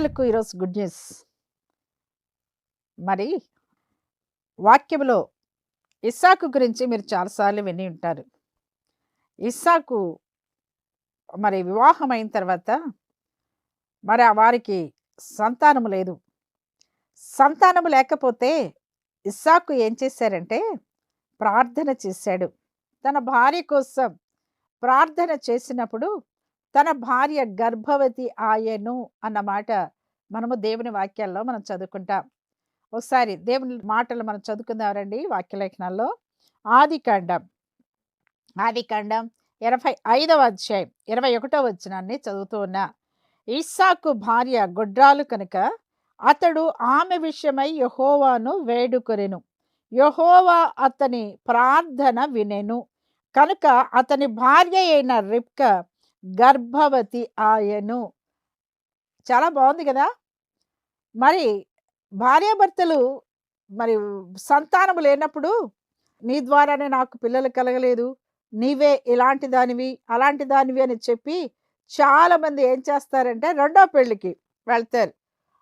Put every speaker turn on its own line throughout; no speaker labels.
శ్రోతలకు ఈరోజు good news. మరి వాక్యంలో ఇస్సాకు గురించి మీరు చాలాసార్లు విని ఉంటారు. ఇస్సాకు మరి వివాహం అయిన తర్వాత మరి ఆ వారికి సంతానము లేదు. సంతానము లేకపోతే ఇస్సాకు ఏం చేశారంటే ప్రార్థన చేశాడు. తన భార్య కోసం ప్రార్థన చేసినప్పుడు తన భార్య గర్భవతి ఆయను అన్నమాట మనము దేవుని వాక్యాల్లో మనం చదువుకుంటాం. ఒకసారి దేవుని మాటలు మనం చదువుకుందాం రండి వాక్యలేఖనాల్లో. ఆది కాండం. ఆది కాండం ఇరవై ఐదవ అధ్యాయం ఇరవై ఒకటో వచనాన్ని చదువుతూ ఉన్నా. ఇస్సాకు భార్య గొడ్రాలు కనుక అతడు ఆమె విషయమై యహోవాను వేడుకొనెను. యహోవా అతని ప్రార్థన వినెను. కనుక అతని భార్య అయిన రిప్క గర్భవతి ఆయను. చాలా బాగుంది కదా! మరి భార్యాభర్తలు మరి సంతానము లేనప్పుడు నీ ద్వారానే నాకు పిల్లలు కలగలేదు నీవే ఇలాంటి దానివి అలాంటి దానివి అని చెప్పి చాలామంది ఏం చేస్తారంటే రెండో పెళ్ళికి వెళ్తారు.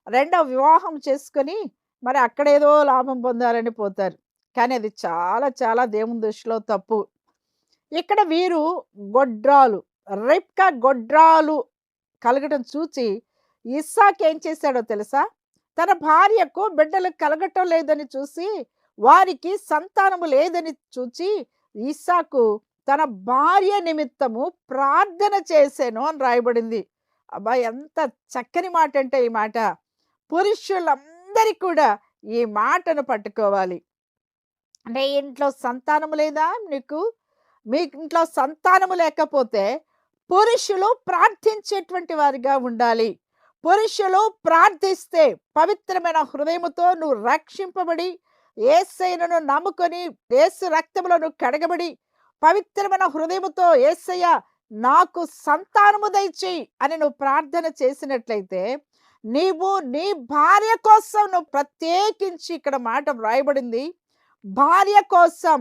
రెండో వివాహం చేసుకొని మరి అక్కడేదో లాభం పొందాలని పోతారు. కానీ అది చాలా చాలా దేవుని దృష్టిలో తప్పు. ఇక్కడ వీరు గొడ్రాలు. రెప్కా గొడ్రాలు కలగటం చూచి ఇస్సాక్ ఏం చేశాడో తెలుసా? తన భార్యకు బిడ్డలు కలగటం లేదని చూసి వారికి సంతానము లేదని చూచి ఇస్సాకు తన భార్య నిమిత్తము ప్రార్థన చేశాను అని రాయబడింది. అబ్బా ఎంత చక్కని మాట అంటే ఈ మాట. పురుషులందరికీ కూడా ఈ మాటను పట్టుకోవాలి. అంటే ఇంట్లో సంతానము లేదా? నీకు మీ ఇంట్లో సంతానము లేకపోతే పురుషులు ప్రార్థించేటువంటి వారిగా ఉండాలి. పురుషులు ప్రార్థిస్తే పవిత్రమైన హృదయముతో నువ్వు రక్షింపబడి ఏసైనను నమ్ముకొని ఏసు రక్తములో నువ్వు కడగబడి పవిత్రమైన హృదయముతో ఏసయ్య నాకు సంతానము దయచేయి అని నువ్వు ప్రార్థన చేసినట్లయితే నీవు నీ భార్య కోసం నువ్వు ప్రత్యేకించి ఇక్కడ మాట వ్రాయబడింది. భార్య కోసం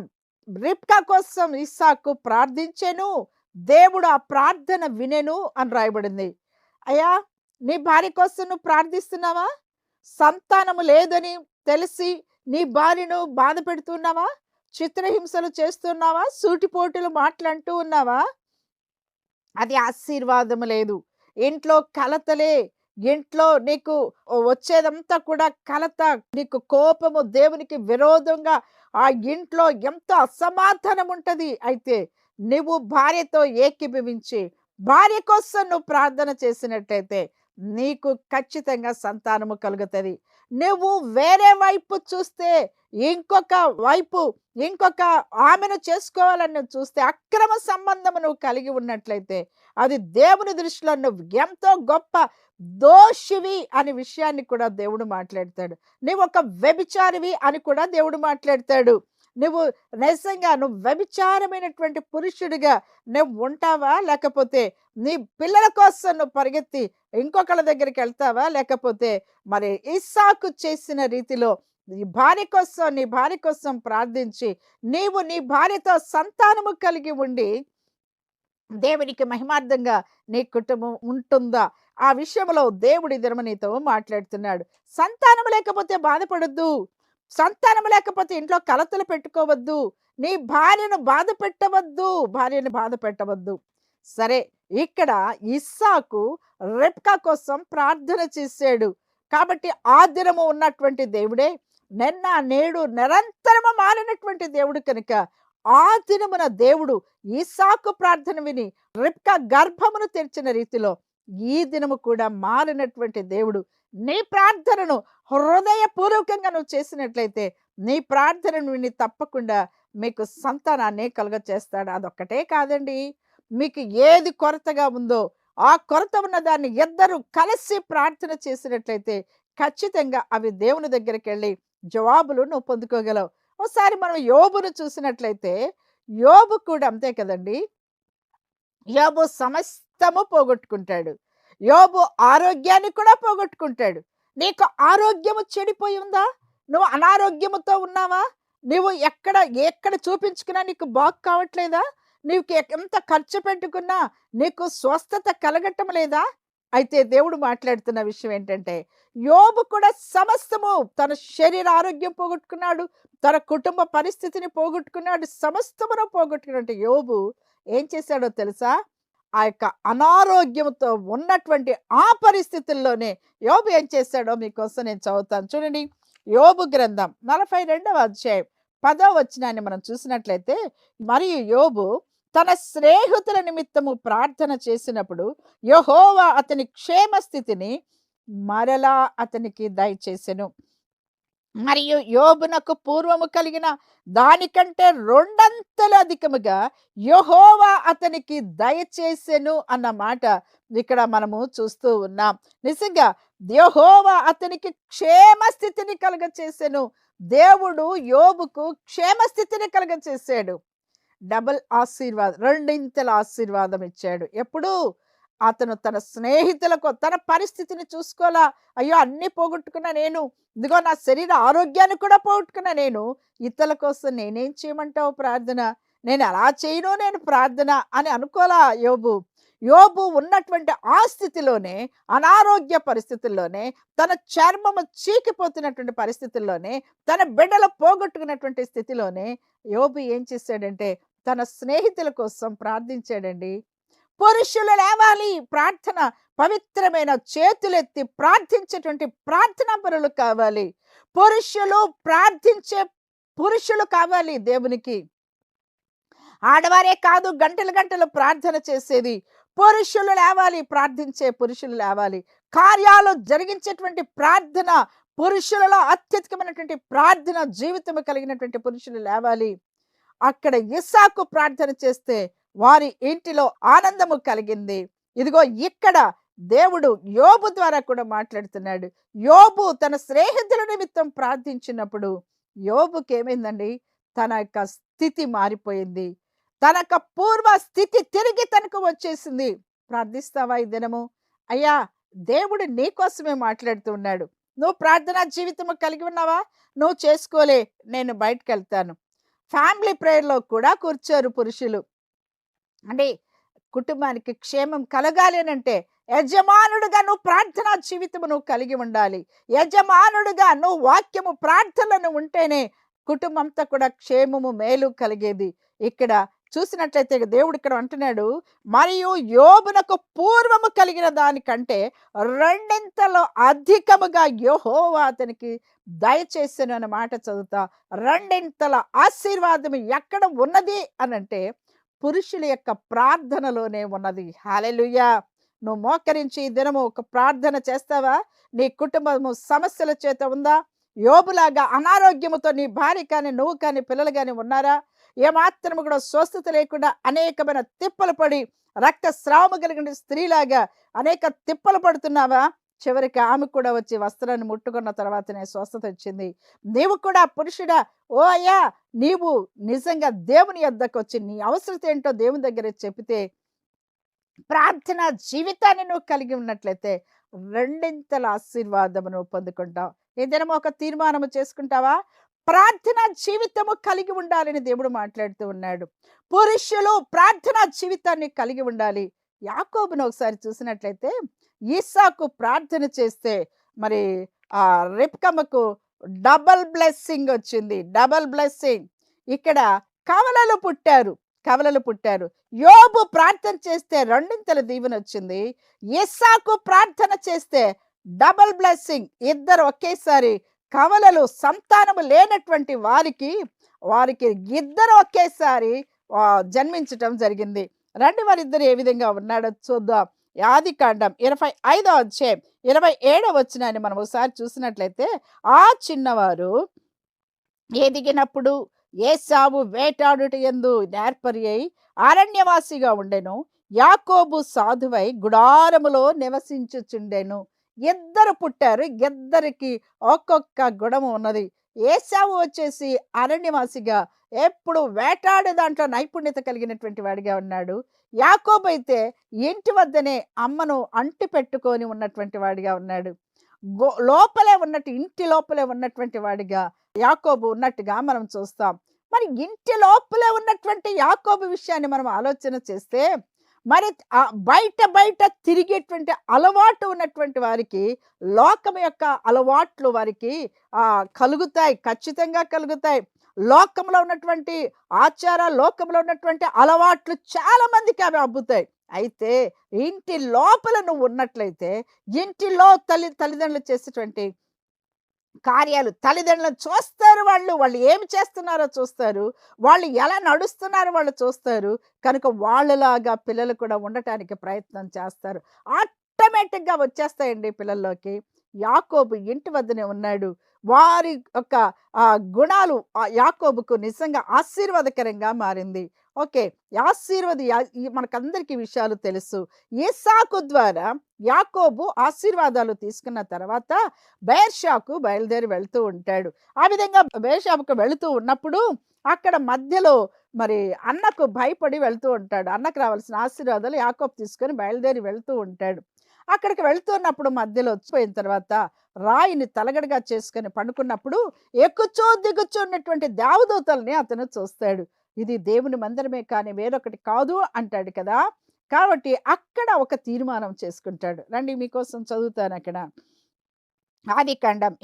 రిప్కా కోసం ఇస్సాకు ప్రార్థించాను. దేవుడు ఆ ప్రార్థన వినెను అని రాయబడింది. అయ్యా నీ భార్య కోసం నువ్వు ప్రార్థిస్తున్నావా? సంతానము లేదని తెలిసి నీ భార్యను బాధ పెడుతున్నావా? చిత్రహింసలు చేస్తున్నావా? సూటిపోటులు మాట్లాడుతూ ఉన్నావా? అది ఆశీర్వాదము లేదు. ఇంట్లో కలతలే ఇంట్లో నీకు వచ్చేదంతా కూడా కలత. నీకు కోపము దేవునికి విరోధంగా ఆ ఇంట్లో ఎంతో అసమాధానం ఉంటుంది అయితే నువ్వు భార్యతో ఏకీభవించి భార్య కోసం నువ్వు ప్రార్థన చేసినట్టయితే నీకు ఖచ్చితంగా సంతానము కలుగుతుంది. నువ్వు వేరే వైపు చూస్తే ఇంకొక వైపు ఇంకొక ఆమెను చేసుకోవాలని చూస్తే అక్రమ సంబంధము నువ్వు కలిగి ఉన్నట్లయితే అది దేవుని దృష్టిలో నువ్వు ఎంతో గొప్ప దోషివి అనే విషయాన్ని కూడా దేవుడు మాట్లాడతాడు. నువ్వు ఒక వ్యభిచారివి అని కూడా దేవుడు మాట్లాడతాడు. నువ్వు నిజంగా నువ్వు వ్యభిచారమైనటువంటి పురుషుడిగా నువ్వు ఉంటావా? లేకపోతే నీ పిల్లల కోసం నువ్వు పరిగెత్తి ఇంకొకళ్ళ దగ్గరికి వెళ్తావా? లేకపోతే మరి ఇస్సాకు చేసిన రీతిలో నీ భార్య కోసం నీ భార్య కోసం ప్రార్థించి నీవు నీ భార్యతో సంతానము కలిగి ఉండి దేవునికి మహిమార్థంగా నీ కుటుంబం ఉంటుందా? ఆ విషయంలో దేవుడి ధర్మనీతో నీతో మాట్లాడుతున్నాడు. సంతానం లేకపోతే బాధపడద్దు. సంతానం లేకపోతే ఇంట్లో కలతలు పెట్టుకోవద్దు. నీ భార్యను బాధ పెట్టవద్దు. భార్యను బాధ పెట్టవద్దు. సరే ఇక్కడ ఇస్సాకు రెప్కా కోసం ప్రార్థన చేశాడు. కాబట్టి ఆ దినము ఉన్నటువంటి దేవుడే నిన్న నేడు నిరంతరము మారినటువంటి దేవుడు కనుక ఆ దినమున దేవుడు ఈసాకు ప్రార్థన విని రిప్కా గర్భమును తెరిచిన రీతిలో ఈ దినము కూడా మారినటువంటి దేవుడు. నీ ప్రార్థనను హృదయపూర్వకంగా నువ్వు చేసినట్లయితే నీ ప్రార్థనను విని తప్పకుండా మీకు సంతానాన్ని కలుగ చేస్తాడు అదొక్కటే కాదండి. మీకు ఏది కొరతగా ఉందో ఆ కొరత ఉన్న దాన్ని ఇద్దరు కలిసి ప్రార్థన చేసినట్లయితే ఖచ్చితంగా అవి దేవుని దగ్గరికి వెళ్ళి జవాబులు నువ్వు పొందుకోగలవు. ఒకసారి మనం యోబును చూసినట్లయితే యోబు కూడా అంతే కదండి. యోబు సమస్తము పోగొట్టుకుంటాడు. యోబు ఆరోగ్యాన్ని కూడా పోగొట్టుకుంటాడు. నీకు ఆరోగ్యము చెడిపోయి ఉందా? నువ్వు అనారోగ్యముతో ఉన్నావా? నువ్వు ఎక్కడ ఎక్కడ చూపించుకున్నా నీకు బాగు కావట్లేదా? నీకు ఎంత ఖర్చు పెట్టుకున్నా నీకు స్వస్థత కలగటం లేదా? అయితే దేవుడు మాట్లాడుతున్న విషయం ఏంటంటే యోబు కూడా సమస్తము తన శరీర ఆరోగ్యం పోగొట్టుకున్నాడు తన కుటుంబ పరిస్థితిని పోగొట్టుకున్నాడు సమస్తమును పోగొట్టుకున్నట్టు యోబు ఏం చేశాడో తెలుసా? ఆ యొక్క అనారోగ్యంతో ఉన్నటువంటి ఆ పరిస్థితుల్లోనే యోబు ఏం చేశాడో మీకోసం నేను చదువుతాను. చూడండి యోబు గ్రంథం నలభై రెండవ అధ్యాయం పదో వచ్చినాన్ని మనం చూసినట్లయితే మరియు యోబు తన స్నేహితుల నిమిత్తము ప్రార్థన చేసినప్పుడు యహోవా అతని క్షేమ స్థితిని మరలా అతనికి దయచేసెను. మరియు యోబునకు పూర్వము కలిగిన దానికంటే రెండంతలు అధికముగా యహోవా అతనికి దయచేసెను అన్న మాట ఇక్కడ మనము చూస్తూ ఉన్నాం. నిజంగా యహోవా అతనికి క్షేమ స్థితిని కలుగచేసెను. దేవుడు యోబుకు క్షేమ స్థితిని కలుగచేసాడు. డబుల్ ఆశీర్వాదం రెండింతల ఆశీర్వాదం ఇచ్చాడు. ఎప్పుడు అతను తన స్నేహితులకు తన పరిస్థితిని చూసుకోలా అయ్యో అన్ని పోగొట్టుకున్న నేను. ఇదిగో నా శరీర ఆరోగ్యాన్ని కూడా పోగొట్టుకున్న నేను. ఇతరుల కోసం నేనేం చేయమంటావు ప్రార్థన? నేను అలా చేయను నేను ప్రార్థన అని అనుకోలా యోబు? యోబు ఉన్నటువంటి ఆ స్థితిలోనే అనారోగ్య పరిస్థితుల్లోనే తన చర్మము చీకిపోతున్నటువంటి పరిస్థితుల్లోనే తన బిడ్డలు పోగొట్టుకున్నటువంటి స్థితిలోనే యోబు ఏం చేశాడంటే తన స్నేహితుల కోసం ప్రార్థించాడండి. పురుషులు లేవాలి. ప్రార్థన పవిత్రమైన చేతులెత్తి ప్రార్థించేటువంటి ప్రార్థనా పరులు కావాలి. పురుషులు ప్రార్థించే పురుషులు కావాలి దేవునికి. ఆడవారే కాదు గంటలు గంటలు ప్రార్థన చేసేది. పురుషులు లేవాలి ప్రార్థించే పురుషులు లేవాలి. కార్యాలు జరిగించేటువంటి ప్రార్థన పురుషులలో అత్యధికమైనటువంటి ప్రార్థన జీవితం కలిగినటువంటి పురుషులు లేవాలి. అక్కడ ఇసాకు ప్రార్థన చేస్తే వారి ఇంటిలో ఆనందము కలిగింది. ఇదిగో ఇక్కడ దేవుడు యోబు ద్వారా కూడా మాట్లాడుతున్నాడు. యోబు తన స్నేహితుల నిమిత్తం ప్రార్థించినప్పుడు యోబుకి ఏమైందండి తన యొక్క స్థితి మారిపోయింది. తన యొక్క పూర్వ స్థితి తిరిగి తనకు వచ్చేసింది. ప్రార్థిస్తావా ఈ దినము? అయ్యా దేవుడు నీ కోసమే మాట్లాడుతూ ఉన్నాడు. నువ్వు ప్రార్థనా జీవితము కలిగి ఉన్నావా? నువ్వు చేసుకోలే నేను బయటకు వెళ్తాను ఫ్యామిలీ ప్రేయర్లో కూడా కూర్చోరు పురుషులు. అంటే కుటుంబానికి క్షేమం కలగాలి అని అంటే యజమానుడుగా నువ్వు ప్రార్థనా జీవితము నువ్వు కలిగి ఉండాలి. యజమానుడుగా నువ్వు వాక్యము ప్రార్థనను ఉంటేనే కుటుంబంతో కూడా క్షేమము మేలు కలిగేది. ఇక్కడ చూసినట్లయితే దేవుడు ఇక్కడ అంటున్నాడు మరియు యోబునకు పూర్వము కలిగిన దానికంటే రెండింతలో అధికముగా యోహోవా అతనికి దయచేసాను మాట చదువుతా రెండింతల ఆశీర్వాదం ఎక్కడ ఉన్నది? అనంటే పురుషుల యొక్క ప్రార్థనలోనే ఉన్నది. హాలెలుయ్యా నువ్వు మోకరించి ఈ దినము ఒక ప్రార్థన చేస్తావా? నీ కుటుంబము సమస్యల చేత ఉందా? యోబులాగా అనారోగ్యముతో నీ భార్య కానీ నువ్వు కానీ పిల్లలు కానీ ఉన్నారా? ఏమాత్రము కూడా స్వస్థత లేకుండా అనేకమైన తిప్పలు పడి రక్తస్రావము కలిగిన స్త్రీలాగా అనేక తిప్పలు పడుతున్నావా? చివరికి ఆమె కూడా వచ్చి వస్త్రాన్ని ముట్టుకున్న తర్వాతనే స్వస్థత వచ్చింది నీవు కూడా పురుషుడా? ఓ అయ్యా! నీవు నిజంగా దేవుని యొద్దకు వచ్చి నీ అవసరత ఏంటో దేవుని దగ్గర చెబితే ప్రార్థన జీవితాన్ని నువ్వు కలిగి ఉన్నట్లయితే రెండింతల ఆశీర్వాదమును పొందుకుంటావు. ఏదైనా ఒక తీర్మానము చేసుకుంటావా? ప్రార్థన జీవితము కలిగి ఉండాలని దేవుడు మాట్లాడుతూ ఉన్నాడు. పురుషులు ప్రార్థన జీవితాన్ని కలిగి ఉండాలి. యాకోబును ఒకసారి చూసినట్లయితే ఈసాకు ప్రార్థన చేస్తే మరి ఆ రిప్కమ్మకు డబల్ బ్లెస్సింగ్ వచ్చింది. Double blessing. ఇక్కడ కవలలు పుట్టారు. కవలలు పుట్టారు. యోబు ప్రార్థన చేస్తే రెండింతల దీవెన వచ్చింది. ఇస్సాకు ప్రార్థన చేస్తే డబల్ బ్లెస్సింగ్. ఇద్దరు ఒకేసారి కవలలు సంతానము లేనటువంటి వారికి వారికి ఇద్దరు ఒకేసారి జన్మించటం జరిగింది. రండి వారిద్దరు ఏ విధంగా ఉన్నాడో చూద్దాం. ఆది కాండం ఇరవై ఐదో అధ్యాయం ఇరవై ఏడో వచ్చినాన్ని మనం ఒకసారి చూసినట్లయితే ఆ చిన్నవారు ఎదిగినప్పుడు ఏసావు వేటాడుట ఎందు నేర్పరి అయి అరణ్యవాసిగా ఉండెను. యాకోబు సాధువై గుడారములో నివసించుచుండెను. ఇద్దరు పుట్టారు. ఇద్దరికి ఒక్కొక్క గుణము ఉన్నది. ఏసావు వచ్చేసి అరణ్యవాసిగా ఎప్పుడు వేటాడే దాంట్లో నైపుణ్యత కలిగినటువంటి వాడిగా ఉన్నాడు. యాకోబైతే అయితే ఇంటి వద్దనే అమ్మను అంటి పెట్టుకొని ఉన్నటువంటి వాడిగా ఉన్నాడు. గో లోపలే ఉన్నట్టు ఇంటి లోపలే ఉన్నటువంటి వాడిగా యాకోబు ఉన్నట్టుగా మనం చూస్తాం. మరి ఇంటి లోపలే ఉన్నటువంటి యాకోబు విషయాన్ని మనం ఆలోచన చేస్తే మరి బయట బయట తిరిగేటువంటి అలవాటు ఉన్నటువంటి వారికి లోకం యొక్క అలవాట్లు వారికి కలుగుతాయి ఖచ్చితంగా కలుగుతాయి. లోకంలో ఉన్నటువంటి ఆచార లోకంలో ఉన్నటువంటి అలవాట్లు చాలామందికి అవి అబ్బుతాయి. అయితే ఇంటి లోపల నువ్వు ఉన్నట్లయితే ఇంటిలో తల్లి తల్లిదండ్రులు చేసేటువంటి కార్యాలు తల్లిదండ్రులను చూస్తారు వాళ్ళు. వాళ్ళు ఏమి చేస్తున్నారో చూస్తారు. వాళ్ళు ఎలా నడుస్తున్నారో వాళ్ళు చూస్తారు. కనుక వాళ్ళలాగా పిల్లలు కూడా ఉండటానికి ప్రయత్నం చేస్తారు. ఆటోమేటిక్గా వచ్చేస్తాయండి పిల్లల్లోకి. యాకోబు ఇంటి వద్దనే ఉన్నాడు. వారి యొక్క ఆ గుణాలు ఆ యాకోబుకు నిజంగా ఆశీర్వాదకరంగా మారింది. ఓకే ఆశీర్వాద యా- ఈ మనకందరికీ విషయాలు తెలుసు. ఏసాకు ద్వారా యాకోబు ఆశీర్వాదాలు తీసుకున్న తర్వాత బేర్షాకు బయలుదేరి వెళ్తూ ఉంటాడు. ఆ విధంగా బేర్షాకు వెళుతూ ఉన్నప్పుడు అక్కడ మధ్యలో మరి అన్నకు భయపడి వెళ్తూ ఉంటాడు. అన్నకు రావాల్సిన ఆశీర్వాదాలు యాకోబు తీసుకొని బయలుదేరి వెళ్తూ ఉంటాడు. అక్కడికి వెళ్తున్నప్పుడు మధ్యలో వచ్చిపోయిన తర్వాత రాయిని తలగడగా చేసుకొని పండుకున్నప్పుడు ఎక్కుచో దిగుచో ఉన్నటువంటి దేవదూతల్ని అతను చూస్తాడు. ఇది దేవుని మందిరమే కానీ వేరొకటి కాదు అంటాడు కదా. కాబట్టి అక్కడ ఒక తీర్మానం చేసుకుంటాడు. రండి మీకోసం చదువుతాను అక్కడ. ఆది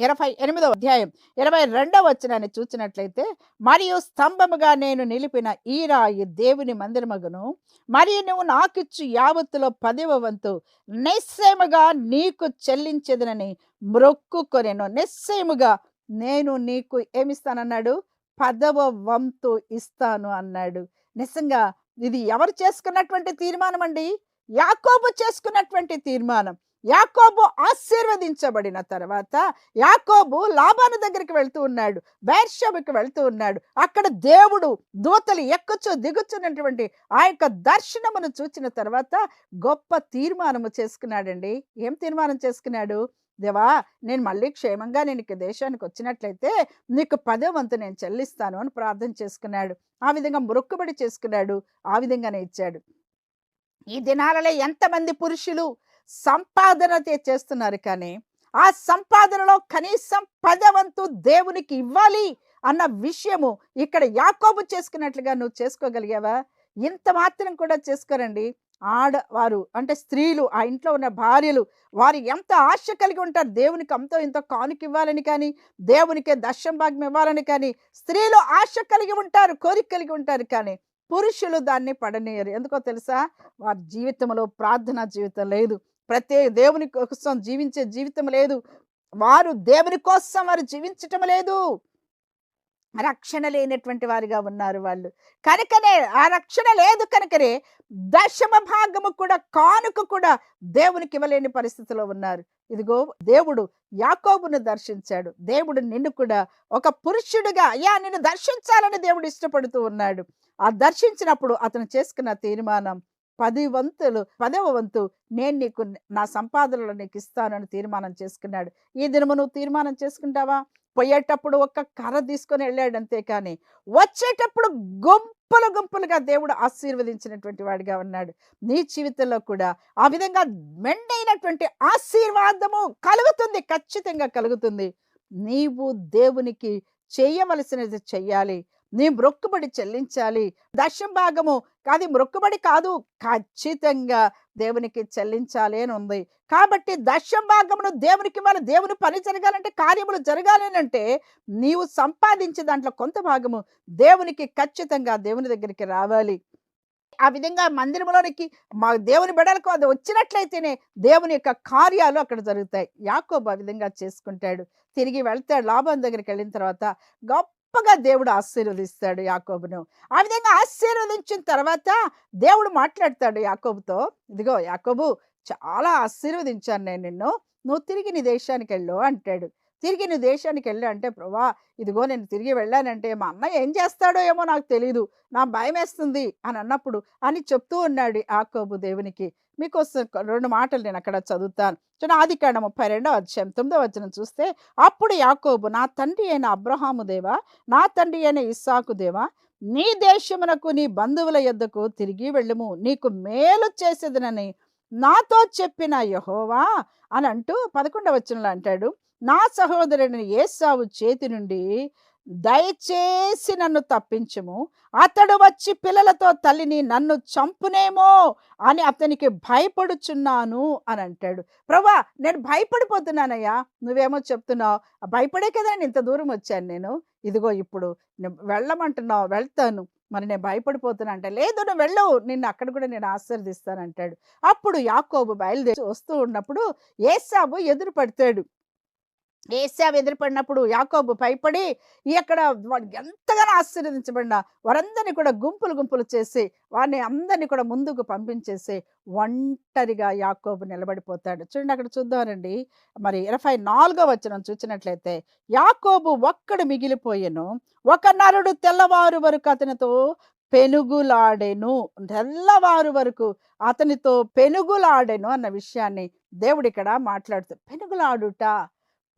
ఇరవై ఎనిమిదవ అధ్యాయం ఇరవై రెండవ వచనాన్ని చూసినట్లయితే మరియు స్తంభముగా నేను నిలిపిన ఈ రాయి దేవుని మందిరమగును. మరియు నువ్వు నాకిచ్చు యావత్తులో పదవ వంతు నిశ్చయముగా నీకు చెల్లించదనని మ్రొక్కుకొనెను నిశ్చయముగా నేను నీకు ఏమిస్తానన్నాడు? పదవ వంతు ఇస్తాను అన్నాడు. నిజంగా ఇది ఎవరు చేసుకున్నటువంటి తీర్మానం అండి యాకోబు చేసుకున్నటువంటి తీర్మానం. యాకోబు ఆశీర్వదించబడిన తర్వాత యాకోబు లాభాను దగ్గరికి వెళ్తూ ఉన్నాడు బేర్షబుకి వెళ్తూ ఉన్నాడు. అక్కడ దేవుడు దూతలు ఎక్కుచు దిగుచున్నటువంటి ఆ యొక్క దర్శనమును చూచిన తర్వాత గొప్ప తీర్మానము చేసుకున్నాడండి. ఏం తీర్మానం చేసుకున్నాడు? దేవా నేను మళ్ళీ క్షేమంగా నేను ఇక దేశానికి వచ్చినట్లయితే నీకు పదో వంతు నేను చెల్లిస్తాను అని ప్రార్థన చేసుకున్నాడు. ఆ విధంగా మొరుక్కుబడి చేసుకున్నాడు ఆ విధంగానే ఇచ్చాడు. ఈ దినాలలో ఎంతమంది పురుషులు సంపాదన చేస్తున్నారు కానీ ఆ సంపాదనలో కనీసం పదవంతు దేవునికి ఇవ్వాలి అన్న విషయము ఇక్కడ యాకోబు చేసుకున్నట్లుగా నువ్వు చేసుకోగలిగావా? ఇంత మాత్రం కూడా చేసుకోరండి. ఆడవారు అంటే స్త్రీలు ఆ ఇంట్లో ఉన్న భార్యలు వారు ఎంత ఆశ కలిగి ఉంటారు దేవునికి అంతో ఇంత కానుక ఇవ్వాలని కానీ దేవునికే దర్శం భాగం ఇవ్వాలని కానీ స్త్రీలు ఆశ కలిగి ఉంటారు కోరిక కలిగి ఉంటారు కానీ పురుషులు దాన్ని పడనీయరు. ఎందుకో తెలుసా? వారి జీవితంలో ప్రార్థనా జీవితం లేదు. ప్రతి దేవుని కోసం జీవించే జీవితం లేదు. వారు దేవుని కోసం వారు జీవించటం లేదు. రక్షణ లేనటువంటి వారిగా ఉన్నారు వాళ్ళు. కనుకనే ఆ రక్షణ లేదు కనుకనే దశమ భాగము కూడా కానుక కూడా దేవునికి ఇవ్వలేని పరిస్థితిలో ఉన్నారు. ఇదిగో దేవుడు యాకోబును దర్శించాడు. దేవుడు నిన్ను కూడా ఒక పురుషుడిగా అయ్యా నిన్ను దర్శించాలని దేవుడు ఇష్టపడుతూ ఉన్నాడు. ఆ దర్శించినప్పుడు అతను చేసుకున్న తీర్మానం పది వంతులు పదవ వంతు నేను నీకు నా సంపాదనలో నీకు ఇస్తానని తీర్మానం చేసుకున్నాడు. ఈ దినము నువ్వు తీర్మానం చేసుకుంటావా? పోయేటప్పుడు ఒక్క కర్ర తీసుకొని వెళ్ళాడు అంతేకాని వచ్చేటప్పుడు గుంపులు గుంపులుగా దేవుడు ఆశీర్వదించినటువంటి వాడిగా ఉన్నాడు. నీ జీవితంలో కూడా ఆ విధంగా మెండైనటువంటి ఆశీర్వాదము కలుగుతుంది ఖచ్చితంగా కలుగుతుంది. నీవు దేవునికి చేయవలసినది చెయ్యాలి. నీ మొక్కుబడి చెల్లించాలి. దశం భాగము అది మొక్కుబడి కాదు ఖచ్చితంగా దేవునికి చెల్లించాలి అని ఉంది. కాబట్టి దశం భాగమును దేవునికి ఇవ్వాలి. దేవుని పని జరగాలంటే కార్యములు జరగాలి అని అంటే నీవు సంపాదించే దాంట్లో కొంత భాగము దేవునికి ఖచ్చితంగా దేవుని దగ్గరికి రావాలి. ఆ విధంగా మందిరంలోనికి మా దేవుని బిడలకు అది వచ్చినట్లయితేనే దేవుని యొక్క కార్యాలు అక్కడ జరుగుతాయి. యాకోబు ఆ విధంగా చేసుకుంటాడు. తిరిగి వెళ్తాడు. లాభం దగ్గరికి వెళ్ళిన తర్వాత గొప్ప గొప్పగా దేవుడు ఆశీర్వదిస్తాడు యాకోబును. ఆ విధంగా ఆశీర్వదించిన తర్వాత దేవుడు మాట్లాడతాడు యాకోబుతో ఇదిగో యాకోబు చాలా ఆశీర్వదించాను నేను నిన్ను. నువ్వు తిరిగి నీ దేశానికి వెళ్ళు అంటాడు. తిరిగి నీ దేశానికి వెళ్ళు అంటే ప్రభా ఇదిగో నేను తిరిగి వెళ్ళానంటే మా అన్న ఏం చేస్తాడో ఏమో నాకు తెలియదు నా భయం వేస్తుంది అని అన్నప్పుడు అని చెప్తూ ఉన్నాడు యాకోబు దేవునికి. మీకోసం రెండు మాటలు నేను అక్కడ చదువుతాను. చూడండి ఆది ముప్పై రెండో అధ్యాయం తొమ్మిదో వచ్చిన చూస్తే అప్పుడు యాకోబు నా తండ్రి అయిన అబ్రహాము దేవా నా తండ్రి అయిన ఇస్సాకు దేవా నీ దేశమునకు నీ బంధువుల యొద్దకు తిరిగి వెళ్ళము. నీకు మేలు చేసేదనని నాతో చెప్పిన యహోవా అని అంటూ పదకొండవ వచనంలో అంటాడు. నా సహోదరుని ఏసావు చేతి నుండి దయచేసి నన్ను తప్పించము. అతడు వచ్చి పిల్లలతో తల్లిని నన్ను చంపునేమో అని అతనికి భయపడుచున్నాను అని అంటాడు. ప్రభా నేను భయపడిపోతున్నానయ్యా. నువ్వేమో చెప్తున్నావు. భయపడే కదా నేను ఇంత దూరం వచ్చాను నేను. ఇదిగో ఇప్పుడు వెళ్ళమంటున్నావు వెళ్తాను. మరి నేను భయపడిపోతున్నా అంటే లేదు నువ్వు వెళ్ళవు నిన్ను అక్కడ కూడా నేను ఆశీర్దిస్తానంటాడు అప్పుడు యాకోబు బయలుదేరి వస్తూ ఉన్నప్పుడు ఏసాబు ఎదురు పడతాడు. ఏసాబు ఎదురుపడినప్పుడు యాకోబు భయపడి ఇక్కడ ఎంతగానో ఆశీర్వదించబడిన వారందరినీ కూడా గుంపులు గుంపులు చేసి వారిని అందరినీ కూడా ముందుకు పంపించేసి ఒంటరిగా యాకోబు నిలబడిపోతాడు. చూడండి అక్కడ చూద్దామండి. మరి ఇరవై నాలుగో వచ్చిన చూసినట్లయితే యాకోబు ఒక్కడు మిగిలిపోయెను ఒక నరుడు తెల్లవారు వరకు అతనితో పెనుగులాడెను తెల్లవారు వరకు అతనితో పెనుగులాడెను అన్న విషయాన్ని దేవుడు ఇక్కడ మాట్లాడుతూ పెనుగులాడుట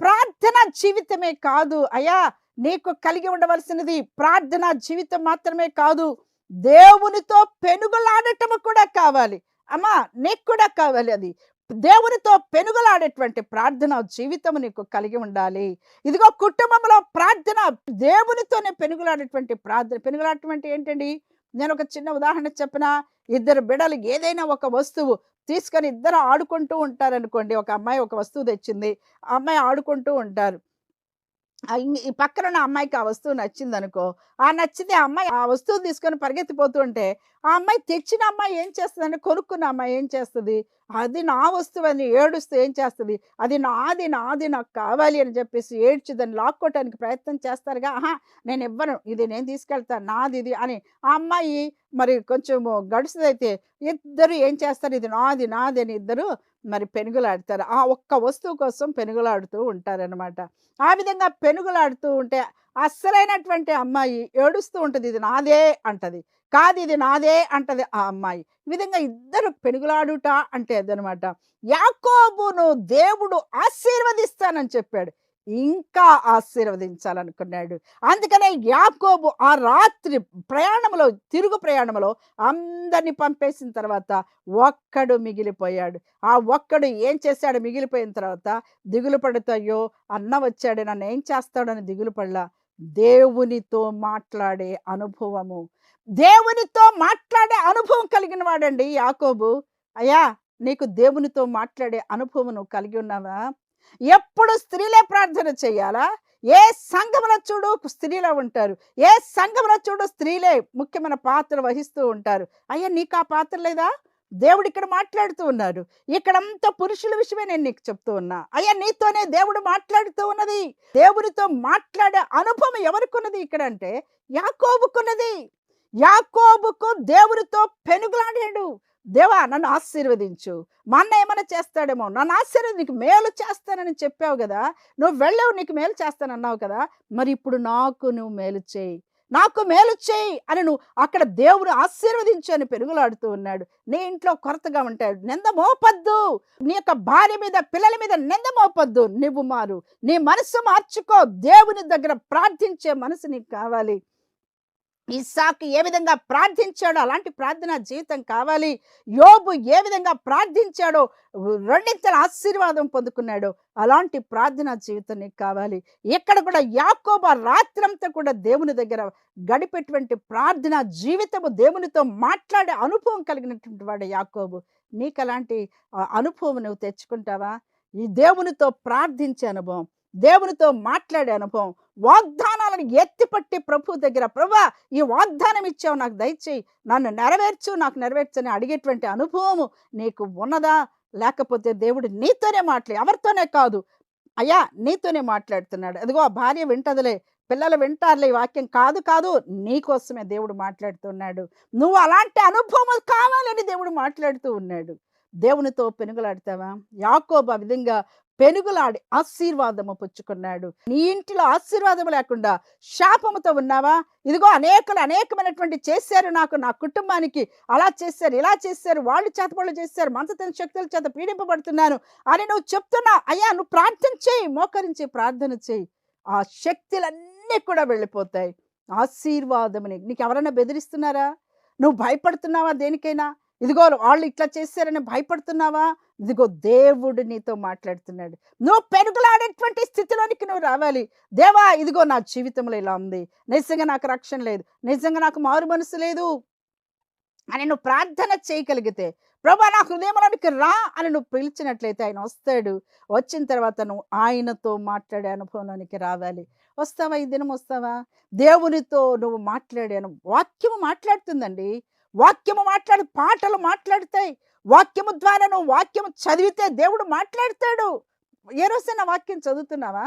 ప్రార్థన జీవితమే కాదు. అయ్యా నీకు కలిగి ఉండవలసినది ప్రార్థన జీవితం మాత్రమే కాదు. దేవునితో పెనుగులాడటము కూడా కావాలి. అమ్మా నీకు కూడా కావాలి అది. దేవునితో పెనుగులాడేటువంటి ప్రార్థన జీవితం నీకు కలిగి ఉండాలి. ఇదిగో కుటుంబంలో ప్రార్థన దేవునితోనే పెనుగులాడేటువంటి ప్రార్థన పెనుగులాడటం అంటే ఏంటండి? నేను ఒక చిన్న ఉదాహరణ చెప్పిన? ఇద్దరు బిడలు ఏదైనా ఒక వస్తువు తీసుకొని ఇద్దరు ఆడుకుంటూ ఉంటారనుకోండి. ఒక అమ్మాయి ఒక వస్తువు తెచ్చింది. ఆ అమ్మాయి ఆడుకుంటూ ఉంటారు. ఈ పక్కన ఉన్న అమ్మాయికి ఆ వస్తువు నచ్చింది అనుకో ఆ నచ్చింది ఆ అమ్మాయి ఆ వస్తువు తీసుకొని పరిగెత్తిపోతుంటే ఆ అమ్మాయి తెచ్చిన అమ్మాయి ఏం చేస్తుందని కొనుక్కున్న అమ్మాయి ఏం చేస్తుంది? అది నా వస్తువు అని ఏడుస్తూ ఏం చేస్తుంది? అది నాది నాది నాకు కావాలి అని చెప్పేసి ఏడ్చి దాన్ని లాక్కోవటానికి ప్రయత్నం చేస్తారుగా ఆహా నేను ఇవ్వను ఇది నేను తీసుకెళ్తాను నాది ఇది అని ఆ అమ్మాయి మరి కొంచెము గడుసుదైతే ఇద్దరు ఏం చేస్తారు? ఇది నాది నాది అని ఇద్దరు మరి పెనుగులాడతారు. ఆ ఒక్క వస్తువు కోసం పెనుగులాడుతూ ఉంటారనమాట ఆ విధంగా పెనుగులాడుతూ ఉంటే అస్సలైనటువంటి అమ్మాయి ఏడుస్తూ ఉంటుంది ఇది నాదే అంటది. కాదు ఇది నాదే అంటది ఆ అమ్మాయి. ఈ విధంగా ఇద్దరు పెనుగులాడుట అంటే అదనమాట. యాకోబును దేవుడు ఆశీర్వదిస్తానని చెప్పాడు. ఇంకా ఆశీర్వదించాలనుకున్నాడు. అందుకనే యాకోబు ఆ రాత్రి ప్రయాణంలో తిరుగు ప్రయాణంలో అందరిని పంపేసిన తర్వాత ఒక్కడు మిగిలిపోయాడు. ఆ ఒక్కడు ఏం చేశాడు? మిగిలిపోయిన తర్వాత దిగులు పడుతాయో అన్న వచ్చాడు. నన్ను ఏం చేస్తాడని దిగులు పడలా. దేవునితో మాట్లాడే అనుభవము. దేవునితో మాట్లాడే అనుభవం కలిగిన వాడండి యాకోబు. అయ్యా నీకు దేవునితో మాట్లాడే అనుభవం నువ్వు కలిగి ఉన్నావా? ఎప్పుడు స్త్రీలే ప్రార్థన చేయాలా? ఏ సంఘములో చూడు స్త్రీలే ఉంటారు. ఏ సంఘములో చూడు స్త్రీలే ముఖ్యమైన పాత్ర వహిస్తూ ఉంటారు. అయ్యా నీకు ఆ పాత్ర లేదా? దేవుడు ఇక్కడ మాట్లాడుతూ ఉన్నారు ఇక్కడంతా పురుషుల విషయమే నేను నీకు చెప్తూ ఉన్నా. అయ్యా నీతోనే దేవుడు మాట్లాడుతూ ఉన్నది. దేవునితో మాట్లాడే అనుభవం ఎవరికున్నది ఇక్కడ అంటే యాకోబుకున్నది. యాకోబుకు దేవుడితో పెనుగులాడాడు. దేవా నన్ను ఆశీర్వదించు. మా అన్న ఏమైనా చేస్తాడేమో. నన్ను ఆశీర్వది నీకు మేలు చేస్తానని చెప్పావు కదా. నువ్వు వెళ్ళావు నీకు మేలు చేస్తానన్నావు కదా. మరి ఇప్పుడు నాకు నువ్వు మేలు చేయి. నాకు మేలు చేయి అని నువ్వు అక్కడ దేవుడు ఆశీర్వదించు అని పెరుగులాడుతూ ఉన్నాడు. నీ ఇంట్లో కొరతగా ఉంటాడు. నింద మోపద్దు నీ యొక్క భార్య మీద పిల్లల మీద నింద మోపద్దు నువ్వు మారు. నీ మనసు మార్చుకో. దేవుని దగ్గర ప్రార్థించే మనసు నీకు కావాలి. ఇస్సాకు ఏ విధంగా ప్రార్థించాడో అలాంటి ప్రార్థన జీవితం కావాలి. యోబు ఏ విధంగా ప్రార్థించాడో రెండింతల ఆశీర్వాదం పొందుకున్నాడో అలాంటి ప్రార్థన జీవితం నీకు కావాలి. ఇక్కడ కూడా యాకోబ రాత్రంతా కూడా దేవుని దగ్గర గడిపేటువంటి ప్రార్థన జీవితము దేవునితో మాట్లాడే అనుభవం కలిగినటువంటి వాడు యాకోబు. నీకు అలాంటి అనుభవం నువ్వు తెచ్చుకుంటావా? ఈ దేవునితో ప్రార్థించే అనుభవం దేవునితో మాట్లాడే అనుభవం వాగ్దానాలను ఎత్తిపట్టి ప్రభు దగ్గర ప్రభా ఈ వాగ్దానం ఇచ్చావు నాకు దయచేయి. నన్ను నెరవేర్చు నాకు నెరవేర్చని అడిగేటువంటి అనుభవము నీకు ఉన్నదా? లేకపోతే దేవుడు నీతోనే మాట్లాడి ఎవరితోనే కాదు. అయ్యా నీతోనే మాట్లాడుతున్నాడు. అదిగో ఆ భార్య వింటదిలే. పిల్లలు వింటారులే ఈ వాక్యం కాదు కాదు. నీకోసమే దేవుడు మాట్లాడుతున్నాడు. నువ్వు అలాంటి అనుభవం కావాలని దేవుడు మాట్లాడుతూ ఉన్నాడు. దేవునితో పెనుగులాడతావా? యాకోబు ఆ విధంగా పెనుగులాడి ఆశీర్వాదము పుచ్చుకున్నాడు. నీ ఇంటిలో ఆశీర్వాదము లేకుండా శాపముతో ఉన్నావా? ఇదిగో అనేకులు అనేకమైనటువంటి చేశారు నాకు నా కుటుంబానికి అలా చేశారు ఇలా చేశారు వాళ్ళు చేతపళ్ళు చేశారు మంచతన శక్తుల చేత పీడింపబడుతున్నాను అని నువ్వు చెప్తున్నా అయ్యా నువ్వు ప్రార్థన చేయి మోకరించి ప్రార్థన చేయి. ఆ శక్తులన్నీ కూడా వెళ్ళిపోతాయి. ఆశీర్వాదముని. నీకు ఎవరైనా బెదిరిస్తున్నారా? నువ్వు భయపడుతున్నావా దేనికైనా? ఇదిగో వాళ్ళు ఇట్లా చేశారని భయపడుతున్నావా? ఇదిగో దేవుడు నీతో మాట్లాడుతున్నాడు. నువ్వు పెరుగులాడేటువంటి స్థితిలోనికి నువ్వు రావాలి. దేవా ఇదిగో నా జీవితంలో ఇలా ఉంది. నిజంగా నాకు రక్షణ లేదు. నిజంగా నాకు మారు మనసు లేదు అని నువ్వు ప్రార్థన చేయగలిగితే ప్రభా నా హృదయంలోనికి రా అని నువ్వు పిలిచినట్లయితే ఆయన వస్తాడు. వచ్చిన తర్వాత నువ్వు ఆయనతో మాట్లాడే అనుభవంలోనికి రావాలి. వస్తావా? ఈ దినం వస్తావా? దేవునితో నువ్వు మాట్లాడాను వాక్యము మాట్లాడుతుందండి. వాక్యము మాట్లాడి పాటలు మాట్లాడతాయి. వాక్యము ద్వారా నువ్వు వాక్యము చదివితే దేవుడు మాట్లాడతాడు. ఏ రోజైనా వాక్యం చదువుతున్నావా?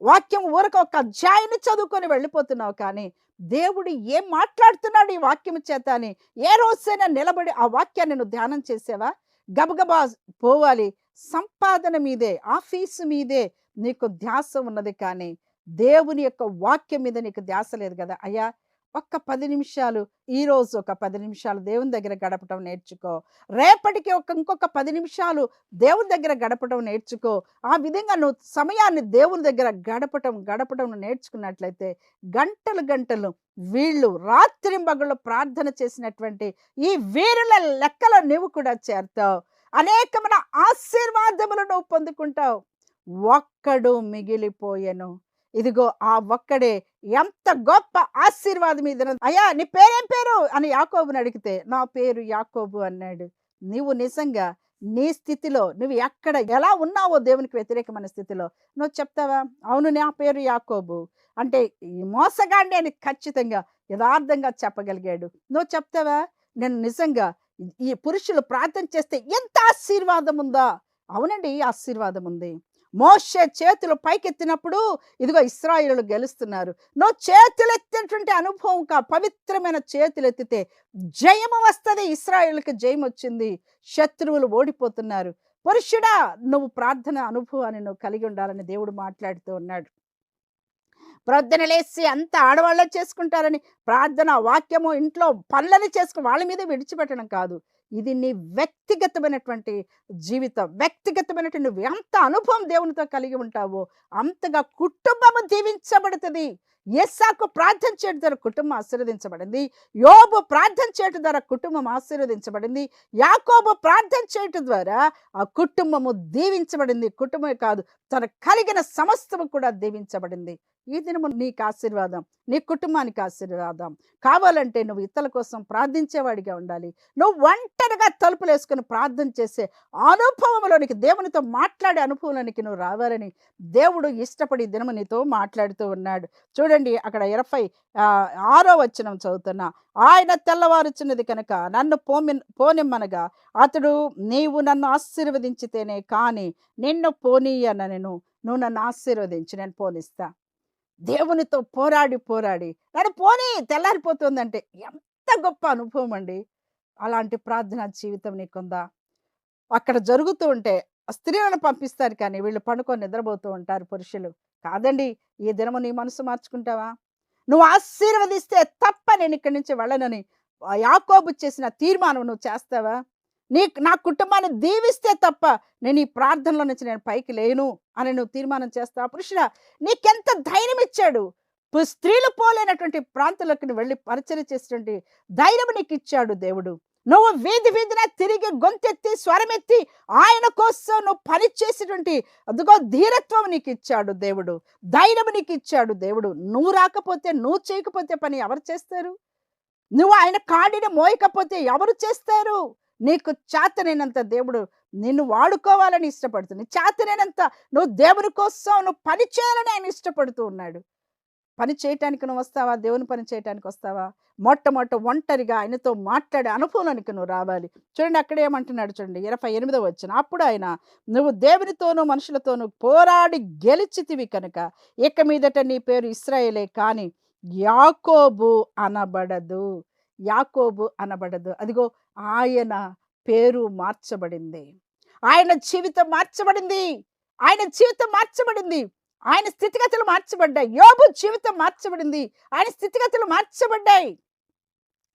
వాక్యం ఊరక ఒక అధ్యాయాన్ని చదువుకొని వెళ్ళిపోతున్నావు కానీ దేవుడు ఏం మాట్లాడుతున్నాడు ఈ వాక్యము చేత అని ఏ రోజైనా నిలబడి ఆ వాక్యాన్ని నువ్వు ధ్యానం చేసావా? గబగబా పోవాలి. సంపాదన మీదే ఆఫీసు మీదే నీకు ధ్యాస ఉన్నది కానీ దేవుని యొక్క వాక్యం మీద నీకు ధ్యాస లేదు కదా? అయ్యా ఒక్క పది నిమిషాలు ఈ రోజు ఒక పది నిమిషాలు దేవుని దగ్గర గడపటం నేర్చుకో. రేపటికి ఒక ఇంకొక పది నిమిషాలు దేవుని దగ్గర గడపటం నేర్చుకో. ఆ విధంగా నువ్వు సమయాన్ని దేవుని దగ్గర గడపటం గడపటం నేర్చుకున్నట్లయితే గంటలు గంటలు వీళ్ళు రాత్రింబగళ్ళు ప్రార్థన చేసినటువంటి ఈ వీరుల లెక్కలో నువ్వు కూడా చేరుతావు. అనేకమైన ఆశీర్వాదములు నువ్వు పొందుకుంటావు. ఒక్కడు మిగిలిపోయెను. ఇదిగో ఆ ఒక్కడే ఎంత గొప్ప ఆశీర్వాదం మీద అయ్యా నీ పేరేం పేరు? అని యాకోబుని అడిగితే నా పేరు యాకోబు అన్నాడు. నీవు నిజంగా నీ స్థితిలో నువ్వు ఎక్కడ ఎలా ఉన్నావో దేవునికి వ్యతిరేకమైన స్థితిలో నువ్వు చెప్తావా? అవును నా పేరు యాకోబు. అంటే ఈ మోసగాండి అని ఖచ్చితంగా యథార్థంగా చెప్పగలిగాడు. నువ్వు చెప్తావా? నేను నిజంగా ఈ పురుషులు ప్రార్థన చేస్తే ఎంత ఆశీర్వాదం ఉందా? అవునండి ఆశీర్వాదం ఉంది. మోషే చేతులు పైకెత్తినప్పుడు ఇదిగో ఇస్రాయిలు గెలుస్తున్నారు. నువ్వు చేతులెత్తినటువంటి అనుభవం కా పవిత్రమైన చేతులు ఎత్తితే జయము వస్తుంది ఇస్రాయిల్కి జయం వచ్చింది శత్రువులు ఓడిపోతున్నారు. పురుషుడా నువ్వు ప్రార్థన అనుభవాన్ని నువ్వు కలిగి ఉండాలని దేవుడు మాట్లాడుతూ ఉన్నాడు. ప్రొద్దున లేసి అంత ఆడవాళ్ళే చేసుకుంటారని ప్రార్థన వాక్యము ఇంట్లో పనులని చేసుకుని వాళ్ళ మీద విడిచిపెట్టడం కాదు. ఇది నీ వ్యక్తిగతమైనటువంటి జీవితం. వ్యక్తిగతమైనటువంటి నువ్వు ఎంత అనుభవం దేవునితో కలిగి ఉంటావో అంతగా కుటుంబము జీవించబడుతుంది ఎస్సాకు ప్రార్థన చేయడం ద్వారా కుటుంబం ఆశీర్వదించబడింది. యోబు ప్రార్థన చేయడం ద్వారా కుటుంబం ఆశీర్వదించబడింది. యాకోబు ప్రార్థన చేయటం ద్వారా ఆ కుటుంబము దీవించబడింది. కుటుంబమే కాదు తన కలిగిన సమస్తము కూడా దీవించబడింది. ఈ దినము నీకు ఆశీర్వాదం నీ కుటుంబానికి ఆశీర్వాదం. కావాలంటే నువ్వు ఇతరుల కోసం ప్రార్థించేవాడిగా ఉండాలి. నువ్వు ఒంటరిగా తలుపులు వేసుకుని ప్రార్థన చేసే అనుభవంలోనికి దేవునితో మాట్లాడే అనుభవంలోనికి నువ్వు రావాలని దేవుడు ఇష్టపడి దినము నీతో మాట్లాడుతూ ఉన్నాడు. చూడండి అక్కడ ఇరవై ఆరో వచనం చదువుతున్నా. ఆయన తెల్లవారుచున్నది కనుక నన్ను పోమి పోనిమ్మనగా అతడు నీవు నన్ను ఆశీర్వదించితేనే కానీ నిన్ను పోనీయన నేను నువ్వు నన్ను ఆశీర్వదించి నేను పోనిస్తా. దేవునితో పోరాడి పోరాడి. నన్ను పోనీ తెల్లారిపోతుందంటే ఎంత గొప్ప అనుభవం అండి. అలాంటి ప్రార్థన జీవితం నీకుందా? అక్కడ జరుగుతూ ఉంటే ఆ స్త్రీలను పంపిస్తారు కానీ వీళ్ళు పండుకొని నిద్రపోతూ ఉంటారు పురుషులు. కాదండి ఈ దినము నీ మనసు మార్చుకుంటావా? నువ్వు ఆశీర్వదిస్తే తప్ప నేను ఇక్కడి నుంచి వెళ్ళనని యాకోబు చేసిన తీర్మానం నువ్వు చేస్తావా? నీ నా కుటుంబాన్ని దీవిస్తే తప్ప నేను ఈ ప్రార్థనలో నుంచి నేను పైకి లేను అని నువ్వు తీర్మానం చేస్తా పురుషుడా నీకెంత ధైర్యం ఇచ్చాడు? స్త్రీలు పోలేనటువంటి ప్రాంతాలకు నువ్వు వెళ్ళి పరిచయం చేసేటువంటి ధైర్యం నీకు ఇచ్చాడు దేవుడు. నువ్వు వీధి వీధిన తిరిగి గొంతెత్తి స్వరమెత్తి ఆయన కోసం నువ్వు పని చేసేటువంటి అదిగో ధీరత్వం నీకు ఇచ్చాడు దేవుడు. ధైర్యం నీకు ఇచ్చాడు దేవుడు. నువ్వు రాకపోతే నువ్వు చేయకపోతే పని ఎవరు చేస్తారు? నువ్వు ఆయన కాడిని మోయకపోతే ఎవరు చేస్తారు? నీకు చేతనైనంత దేవుడు నిన్ను వాడుకోవాలని ఇష్టపడుతుంది. చేతనైనంత నువ్వు దేవుని కోసం నువ్వు పని చేయాలని ఆయన ఇష్టపడుతూ ఉన్నాడు. పని చేయటానికి నువ్వు వస్తావా? దేవుని పని చేయటానికి వస్తావా? మొట్టమొట్ట ఒంటరిగా ఆయనతో మాట్లాడే అనుభవానికి నువ్వు రావాలి. చూడండి అక్కడ ఏమంటున్నాడు చూడండి ఇరవై ఎనిమిదో వచ్చిన అప్పుడు ఆయన నువ్వు దేవునితోనూ మనుషులతోనూ పోరాడి గెలిచితివి కనుక ఇక మీదట నీ పేరు ఇస్రాయేలే కానీ యాకోబు అనబడదు. యాకోబు అనబడదు. అదిగో ఆయన పేరు మార్చబడింది. ఆయన జీవితం మార్చబడింది. ఆయన జీవితం మార్చబడింది. ఆయన స్థితిగతులు మార్చబడ్డాయి. యోబు జీవితం మార్చబడింది. ఆయన స్థితిగతులు మార్చబడ్డాయి.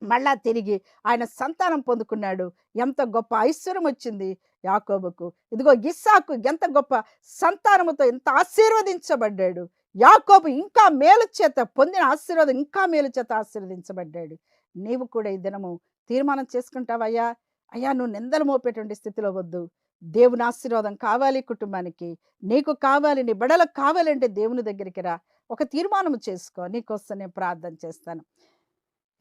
మళ్ళా తిరిగి ఆయన సంతానం పొందుకున్నాడు. ఎంత గొప్ప ఐశ్వర్యం వచ్చింది యాకోబుకు. ఇదిగో ఇస్సాకు ఎంత గొప్ప సంతానముతో ఎంత ఆశీర్వదించబడ్డాడు. యాకోబు ఇంకా మేలు చేత పొందిన ఆశీర్వాదం ఇంకా మేలు చేత ఆశీర్వదించబడ్డాడు. నీవు కూడా ఈ దినము తీర్మానం చేసుకుంటావయ్యా. అయ్యా నువ్వు నిందలు మోపేటువంటి స్థితిలో వద్దు. దేవుని ఆశీర్వాదం కావాలి కుటుంబానికి. నీకు కావాలి నీ బిడలకు కావాలంటే దేవుని దగ్గరికి రా. ఒక తీర్మానం చేసుకో. నీకోసం నేను ప్రార్థన చేస్తాను.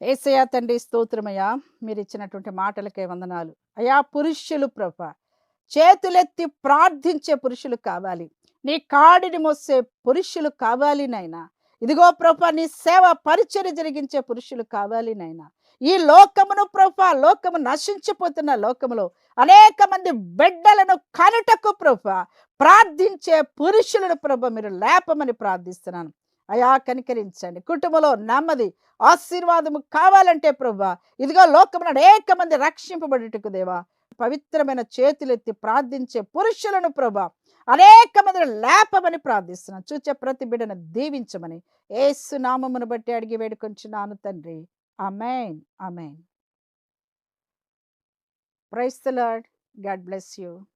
ఏసయ్య తండ్రి స్తోత్రమయ్యా. మీరు ఇచ్చినటువంటి మాటలకే వందనాలు. అయా పురుషులు ప్రభ చేతులెత్తి ప్రార్థించే పురుషులు కావాలి. నీ కాడిని మోసే పురుషులు కావాలి నాయనా. ఇదిగో ప్రభ నీ సేవ పరిచర్య జరిగించే పురుషులు కావాలి నాయనా. ఈ లోకమును ప్రభా లోకము నశించిపోతున్న లోకములో అనేక మంది బిడ్డలను కనుటకు ప్రభా ప్రార్థించే పురుషులను ప్రభ మీరు లేపమని ప్రార్థిస్తున్నాను. అయా కనికరించండి. కుటుంబంలో నెమ్మది ఆశీర్వాదము కావాలంటే ప్రభా ఇదిగో లోకమున అనేక మంది రక్షింపబడుటకు దేవా పవిత్రమైన చేతులెత్తి ప్రార్థించే పురుషులను ప్రభా అనేక మందిని లేపమని ప్రార్థిస్తున్నాను. చూచే ప్రతి బిడ్డను దీవించమని. ఏసు నామమును బట్టి అడిగి వేడుకొంచున్నాను తండ్రి. Amen amen praise the lord. God bless you.